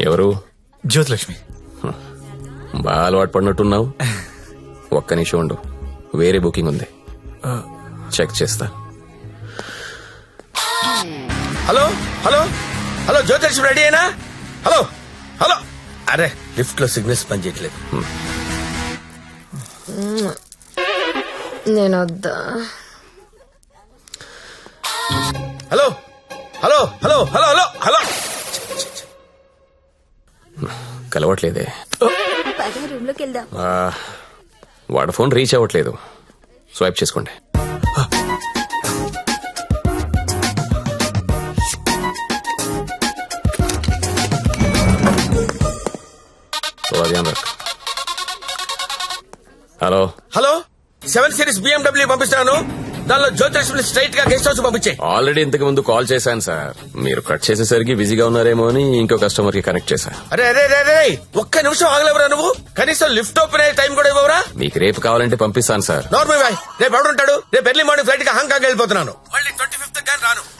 ఎవరు? జ్యోతిలక్ష్మి. బాగా అలవాటు పడినట్టున్నావు. ఒక్క నిమిషం ఉండు. వేరే బుకింగ్ ఉంది. చెక్ చేస్తా. Hello? Hello? Hello Jyothilakshmi ready అయినా? హలో? హలో? అరే లిఫ్ట్లో సిగ్నల్స్ పనిచేయట్లేదు. నేను వద్దా hello? Hello hello hello hello hello. కలవట్లేదే. వాడు ఫోన్ రీచ్ అవ్వట్లేదు. స్వైప్ చేసుకోండి. Hello. Hello seven series BMW పంపిస్తాను. దానిలో జ్యోతిలక్ష్మి స్ట్రైట్గా గెస్ట్ హౌస్ పంపించే. ఆల్రెడీ ఇంతకు ముందు కాల్ చేశాను సార్ మీరు కట్ చేసేసరికి బిజీగా ఉన్నారేమో అని ఇంకో కస్టమర్కి కనెక్ట్ చేశా. అరే అరే అరే అరే ఒక్క నిమిషం ఆగలేవరా నువ్వు? కనీసం లిఫ్ట్ ఓపెన్ అయ్యే టైం కూడా ఇవ్వరా మీకు రేపు కావాలంటే పంపిస్తాను సార్ నార్మల్ బాయ్ రేపు ఎవడుంటాడు? రేపు ఎర్లీ మార్నింగ్ ఫ్లైట్కి హాంకాంగ్ వెళ్ళిపోతున్నాను. మళ్ళీ ట్వంటీ ఫిఫ్త్ కానీ రాను.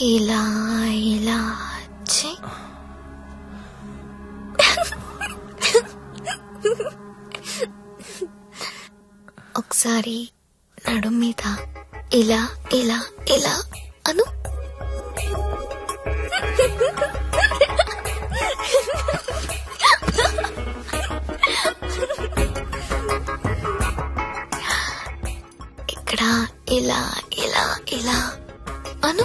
ఇలా ఇలా ఒకసారి నడుం మీద ఇలా ఇలా ఇలా అను. ఇక్కడ ఇలా ఇలా ఇలా అను.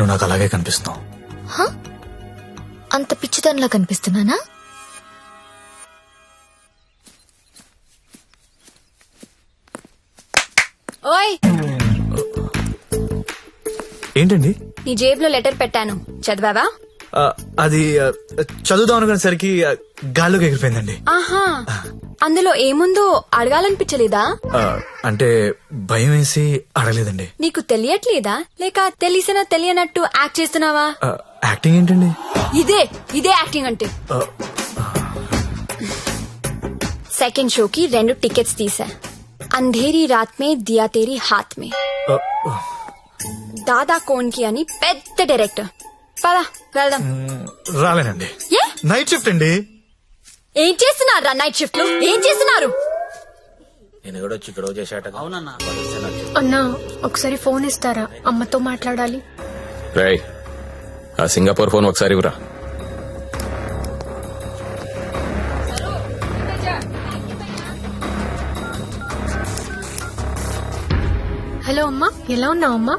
నువ్వు నాకు అలాగే కనిపిస్తున్నావు. అంత పిచ్చితనంలా కనిపిస్తున్నానా? ఓయ్! ఏంటండి? నీ జేబులో లెటర్ పెట్టాను. చదివావా? ఆ, అది ఆ, చదువుదాం అనుకునేసరికి ఆ, గాల్లోకి ఎగిరిపోయిందండి. ఆహా! అందులో ఏముందో అడగాలనిపించలేదా? ఆ, అంటే భయం వేసి అడగలేదండి. నీకు తెలియట్లేదా? లేక తెలిసినా తెలియనట్టు యాక్ట్ చేస్తున్నావా? ఆ, యాక్టింగ్ ఏంటండి? ఇదే ఇదే యాక్టింగ్ అంటే. ఆ, సెకండ్ షోకి రెండు టికెట్స్ తీసా. అంధేరి రాత్ మే దియా తేరీ హాత్ మే. ఆ, దాదా కోన్కి అని పెద్ద డైరెక్టర్. పదా వెళ్దాం. రాలేనండి. ఏ? నైట్ షిఫ్ట్ అండి. ఏం చేస్తున్నారు నైట్ షిఫ్ట్లో ఏం చేస్తున్నారు? నేను కూడా వచ్చి ఇక్కడ చేశాట అన్నా ఒకసారి ఫోన్ ఇస్తారా? అమ్మతో మాట్లాడాలి. రై ఆ సింగపూర్ ఫోన్ ఒకసారి ఇవ్వరా. హలో అమ్మా ఎలా ఉన్నావు అమ్మా?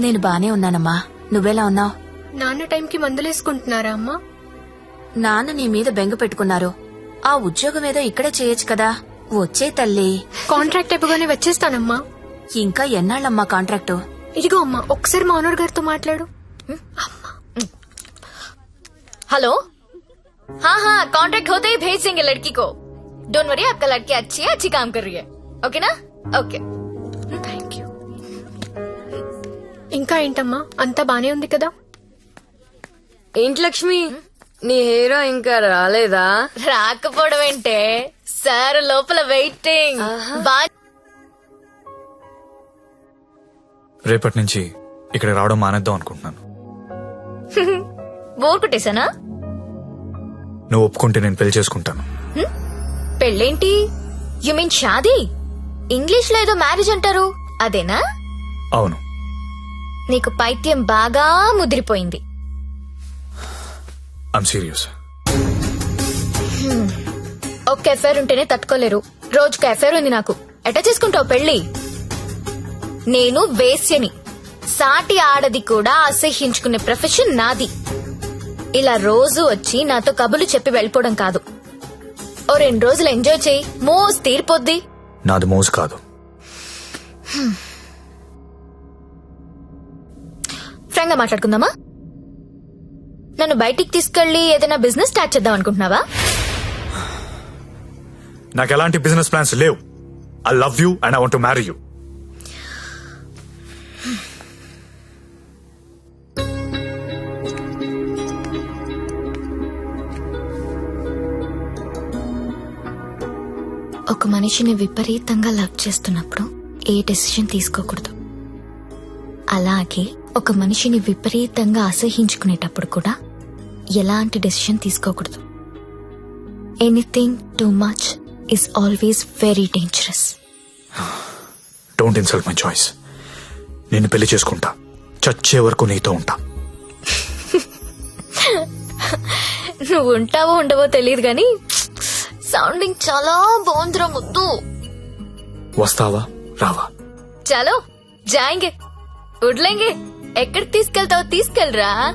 నేను బానే ఉన్నానమ్మా. నువ్వెలా ఉన్నావు? నాన్న టైంకి మందులేసుకుంటున్నారా అమ్మా? నాన్న నీ మీద బెంగ పెట్టుకున్నారు. ఆ ఉద్యోగం ఏదో ఇక్కడే చేయొచ్చు కదా వచ్చే తల్లి కాంట్రాక్ట్ అయిపోగానే వచ్చేస్తానమ్మా ఇంకా ఎన్నాళ్ళమ్మా కాంట్రాక్టు ఇదిగో అమ్మా ఒకసారి మా ఓనర్ గారితో మాట్లాడు हेलो हाँ हाँ कॉन्ट्रैक्ट होते ही भेज देंगे लड़की को डोंट वरी आपका लड़की अच्छी है अच्छी काम कर रही है ఓకేనా ఓకే థ్యాంక్ యూ ఇంకా ఏంటమ్మా అంతా బానే ఉంది కదా ఏంటి లక్ష్మి నీ హీరో ఇంకా రాలేదా? రాకపోవడం ఏంటే సార్ లోపల వెయిటింగ్. రేపటి నుంచి ఇక్కడ రావడం మానేద్దాం అనుకుంటున్నాను. బోర్ కొట్టేశానా నువ్వు ఒప్పుకుంటే నేను పెళ్ళి చేసుకుంటాను. పెళ్ళేంటి? You mean shaadi? ఇంగ్లీష్లో ఏదో మ్యారేజ్ అంటారు. అదేనా? అవును. నీకు పైత్యం బాగా ముదిరిపోయింది. ఐమ్ సీరియస్ ఒక్క ఎఫైర్ ఉంటేనే తట్టుకోలేరు. రోజుకు ఎఫైర్ ఉంది నాకు. ఎట చేసుకుంటావు పెళ్ళి నేను వేశ్యని. సాటి ఆడది కూడా అసహ్యించుకునే ప్రొఫెషన్ నాది. ఇలా రోజు వచ్చి నాతో కబులు చెప్పి వెళ్ళిపోవడం కాదు. ఓ రెండు రోజులు ఎంజాయ్ చేయి. మోస్ తీరిపోద్ది. నాది మోజు కాదు. ఫ్రాంక్గా మాట్లాడుకుందామా? నన్ను బయటికి తీసుకెళ్ళి ఏదైనా బిజినెస్ స్టార్ట్ చేద్దాం అనుకుంటున్నావా? నాకు ఎలాంటి బిజినెస్ ప్లాన్స్ లేవు. I love you and I want marry you ఒక మనిషిని విపరీతంగా లవ్ చేస్తున్నప్పుడు ఏ డెసిషన్ తీసుకోకూడదు. అలాగే ఒక మనిషిని విపరీతంగా అసహించుకునేటప్పుడు కూడా ఎలాంటి డెసిషన్ తీసుకోకూడదు. Anything too much is always very dangerous don't insult my choice నేను పెళ్ళి చేసుకుంటా. చచ్చే వరకు నీతో ఉంటా. నువ్వు ఉంటావో ఉండవో తెలియదు గాని సౌండింగ్ చాలా బాగుందిరా ముద్దు. వస్తావా? రావా? చలో జాయింగే. ఉడ్లేంగే ఎక్కడికి తీసుకెళ్తావో తీసుకెళ్ళరా?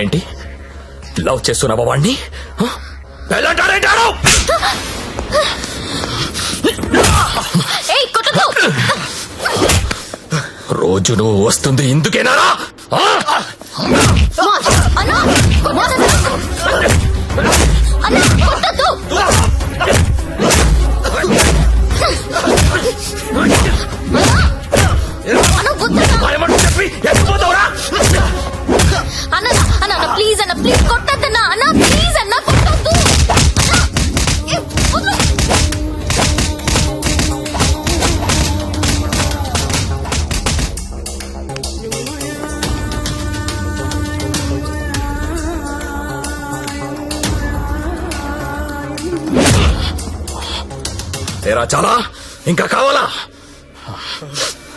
ఏంటి? లవ్ చేస్తున్నావా వాణ్ణి రోజు నువ్వు వస్తుంది ఇందుకేనారా ఆ? అన్నా చాలేరా చాలా ఇంకా కావాలా?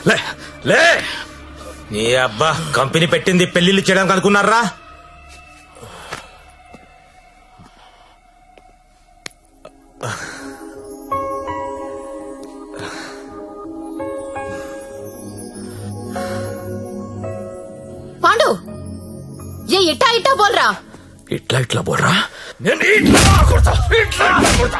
లే లే! నీ అబ్బా కంపెనీ పెట్టింది పెళ్ళిళ్ళు చేయడానికి అనుకున్నారా? పాండు! ఏ ఇట్టా ఇట్టా బోల్రా? ఇట్లా ఇట్లా బోర్రా నేను ఇట్లా కొడతా ఇట్లా కొడతా.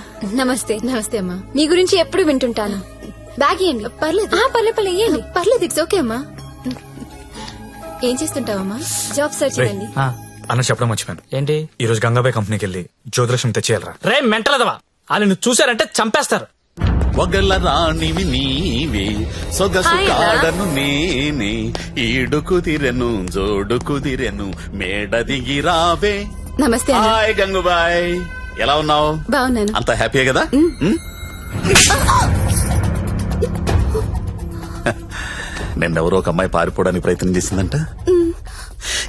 నమస్తే నమస్తే అమ్మా. మీ గురించి ఎప్పుడు వింటుంటాను. బ్యాగ్ ఇవ్వండి పర్లేదు. ఆ, పర్లేదు పర్లేదు ఇవ్వండి పర్లేదు ఇట్స్ ఓకే అమ్మా. ఏం చేస్తుంటావమ్మా? జాబ్ సర్చ్ ఆ, అన్న చెప్పడం మర్చిపోయాను. ఏంటి? ఈ రోజు గంగాబాయ్ కంపెనీకి వెళ్ళి జ్యోతిలక్ష్మి తెచ్చేయాలరా. రే మెంటలదవా వాళ్ళు నువ్వు చూసారంటే చంపేస్తారు. ఒగల రాణివి నీవే సొగసు. కాడను నేనే ఈడు కుదిరెను జోడు కుదిరెను మేడ దిగి రావే. నమస్తే హాయ్ గంగుబాయ్. ఎలా ఉన్నావు బాగున్నాను అంత హ్యాపీయే కదా ఉమ్? నిన్నెవరో ఒక అమ్మాయి పారిపోవడానికి ప్రయత్నం చేసిందంట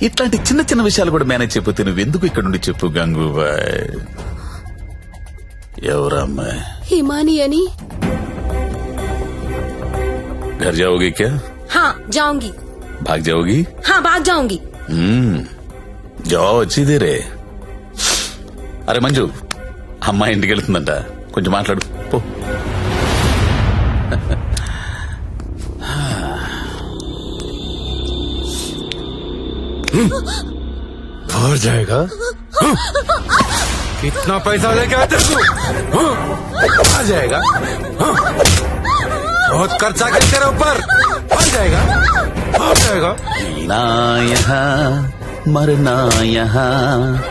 ఇట్లాంటి చిన్న చిన్న విషయాలు కూడా మేనేజ్ చెప్పితే నువ్వు ఎందుకు ఇక్కడ నుండి చెప్పు గంగూబాయ్ ఎవరా అమ్మాయి హిమాని అని घर जाओगी क्या हाँ जाऊंगी भाग जाओगी हाँ भाग जाऊंगी हम्म जाओ వచ్చి దేరే అరే మంజు అమ్మాయి ఇంటికి వెళ్తుందంట కొంచెం మాట్లాడు పో और जाएगा कितना पैसा लेके आते तू हाँ? आ जाएगा हाँ? बहुत खर्चा कर तेरे ऊपर आ जाएगा आ जाएगा जीना यहाँ मरना यहाँ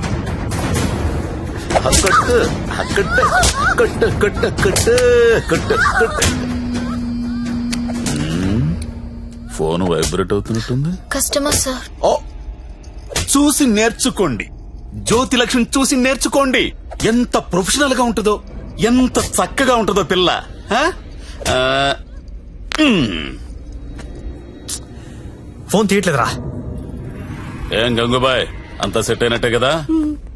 కొట్టు కొట్టు కొట్టు కొట్టు కొట్టు కొట్టు. కొట్టు ఫోన్ వైబ్రేట్ అవుతున్నట్టుంది. Customer sir. ఓ చూసి నేర్చుకోండి. జ్యోతి లక్ష్మి చూసి నేర్చుకోండి. ఎంత ప్రొఫెషనల్గా ఉంటుందో ఎంత చక్కగా ఉంటుందో పిల్ల. ఫోన్ తీయట్లేదురా. ఏం గంగుబాయ్ అంతా సెట్ అయినట్టే కదా?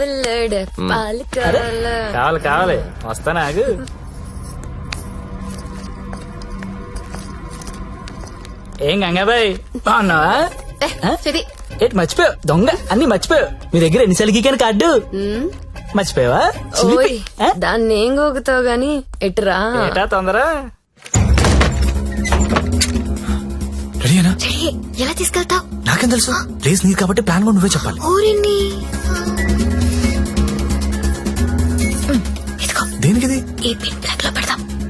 వెళ్ళాడు కావాలి కావాలి. వస్తానా ఆగు. ఏం గంగాబాయ్ బాగున్నావా? ఏంటి మర్చిపోయావు? దొంగ? అన్ని మర్చిపోయావు? మీ దగ్గర ఎన్నిసార్లు గీకాను కార్డు? మర్చిపోయావా? ఓయ్ దాన్ని ఏం గోగుతావు గాని? ఎటురా? ఏటా తొందర? రెడీనా ఎలా తీసుకెళ్తావు? నాకేం తెలుసు? ప్లేస్ నీది కాబట్టి ప్లాన్ కూడా నువ్వే చెప్పాలి. ఊరిని. ipindag.